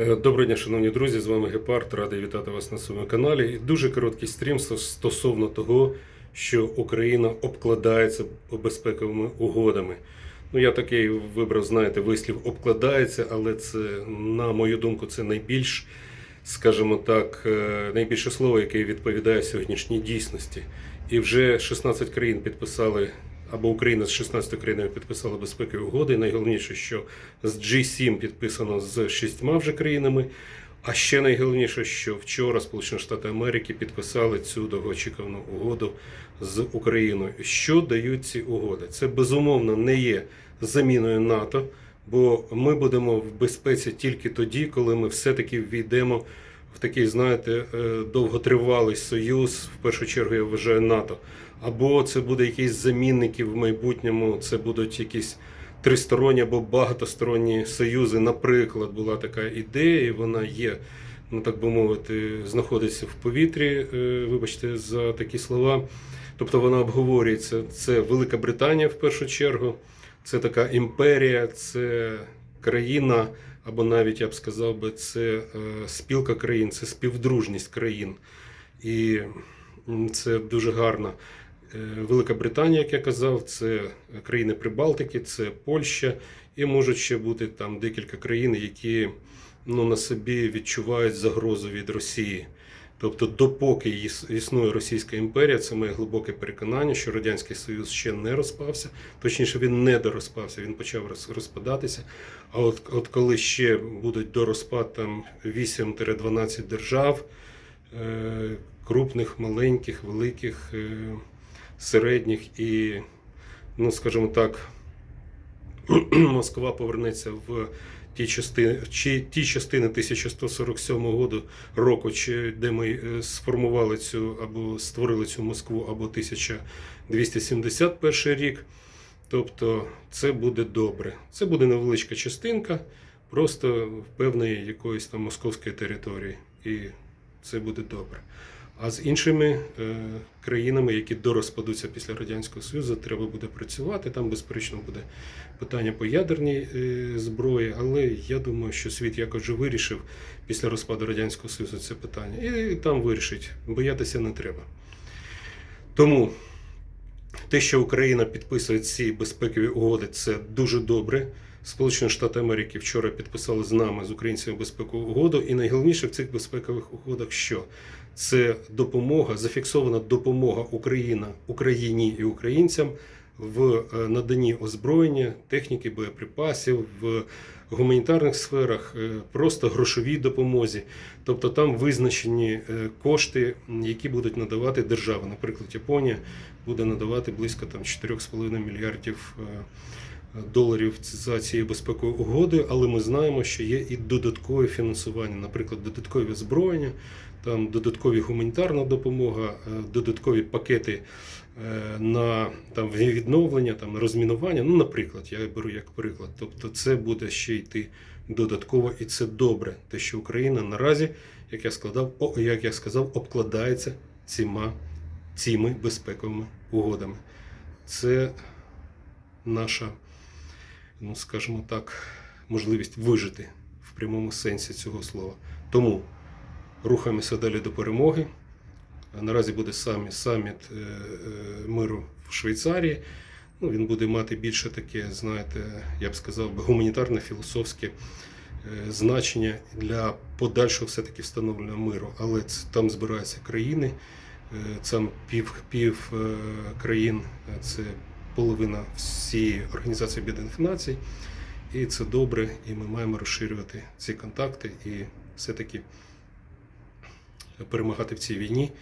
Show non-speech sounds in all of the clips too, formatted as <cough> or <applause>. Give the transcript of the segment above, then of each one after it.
Е, Доброго дня, шановні друзі, з вами Гепард. Радий вітати вас на своєму каналі. І дуже короткий стрім стосовно того, що Україна обкладається безпековими угодами. Ну, я такий вибрав, знаєте, вислів обкладається, але це, на мою думку, це найбільш, скажімо так, е, найбільше слово, яке відповідає сьогоднішній дійсності. І вже 16 країн підписали, або Україна з 16 країнами підписала безпекові угоди. Найголовніше, що з G7 підписано з шістьма вже країнами. А ще найголовніше, що вчора Сполучені Штати Америки підписали цю довгоочікувану угоду з Україною. Що дають ці угоди? Це безумовно не є заміною НАТО, бо ми будемо в безпеці тільки тоді, коли ми все-таки ввійдемо такий, знаєте, е, довготривалий союз, в першу чергу я вважаю НАТО. Або це буде якісь замінники в майбутньому, це будуть якісь тристоронні або багатосторонні союзи. Наприклад, була така ідея, і вона є, ну так би мовити, знаходиться в повітрі. е, Вибачте за такі слова. Тобто вона обговорюється. Це Велика Британія в першу чергу, це така імперія, це країна, або навіть я б сказав би, це е, спілка країн, це співдружність країн. І це дуже гарно. Е, Велика Британія, як я казав, це країни Прибалтики, це Польща, і можуть ще бути там декілька країн, які ну, на собі відчувають загрозу від Росії. Тобто, допоки існує Російська імперія, це моє глибоке переконання, що Радянський Союз ще не розпався, точніше, він не дорозпався, він почав розпадатися. А от, от коли ще будуть до розпад там 8-12 держав, е, крупних, маленьких, великих, е, середніх і, ну скажімо так, <clears throat> Москва повернеться в ті частини, чи ті частини 1147 году, року, чи де ми е, сформували цю або створили цю Москву, або 1271 рік. Тобто це буде добре. Це буде невеличка частинка, просто в певної якоїсь там московської території. І це буде добре. А з іншими е, країнами, які дорозпадуться після Радянського Союзу, треба буде працювати. Там, безперечно, буде питання по ядерній е, зброї, але я думаю, що світ якось вже вирішив після розпаду Радянського Союзу це питання. І там вирішить, боятися не треба. Тому те, що Україна підписує ці безпекові угоди, це дуже добре. Сполучені Штати Америки вчора підписали з нами з українцями безпекову угоду. І найголовніше в цих безпекових угодах, що це допомога, зафіксована допомога Україна, Україні і українцям в е, наданні озброєння, техніки, боєприпасів, в гуманітарних сферах, е, просто грошовій допомозі. Тобто там визначені е, кошти, які будуть надавати держава. Наприклад, Японія буде надавати близько там 4,5 мільярдів доларів за цією безпековою угодою, але ми знаємо, що є і додаткове фінансування, наприклад, додаткові озброєння, там додаткові гуманітарна допомога, е, додаткові пакети е, на там відновлення, там розмінування. Ну, наприклад, я беру як приклад. Тобто, це буде ще йти додатково, і це добре. Те, що Україна наразі, як я складав, як я сказав, обкладається цими, цими безпековими угодами. Це наша, ну скажімо так, можливість вижити в прямому сенсі цього слова. Тому рухаємося далі до перемоги. Наразі буде самі, саміт е, е, миру в Швейцарії. Ну, він буде мати більше таке, знаєте, я б сказав, гуманітарне, філософське е, значення для подальшого все-таки встановлення миру. Але це, там збираються країни, там пів, пів країн, це половина всієї організації Об'єднаних Націй. І це добре, і ми маємо розширювати ці контакти і все-таки перемагати в цій війні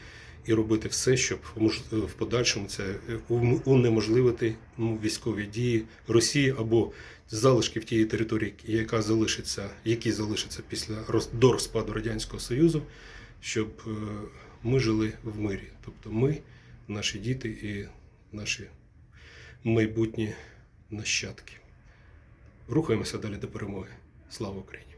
і робити все, щоб в подальшому це е, унеможливити ну, військові дії Росії або залишки в тієї території, яка залишиться, які залишаться після до розпаду Радянського Союзу, щоб е, ми жили в мирі. Тобто ми, наші діти і наші майбутні нащадки. Рухаємося далі до перемоги. Слава Україні!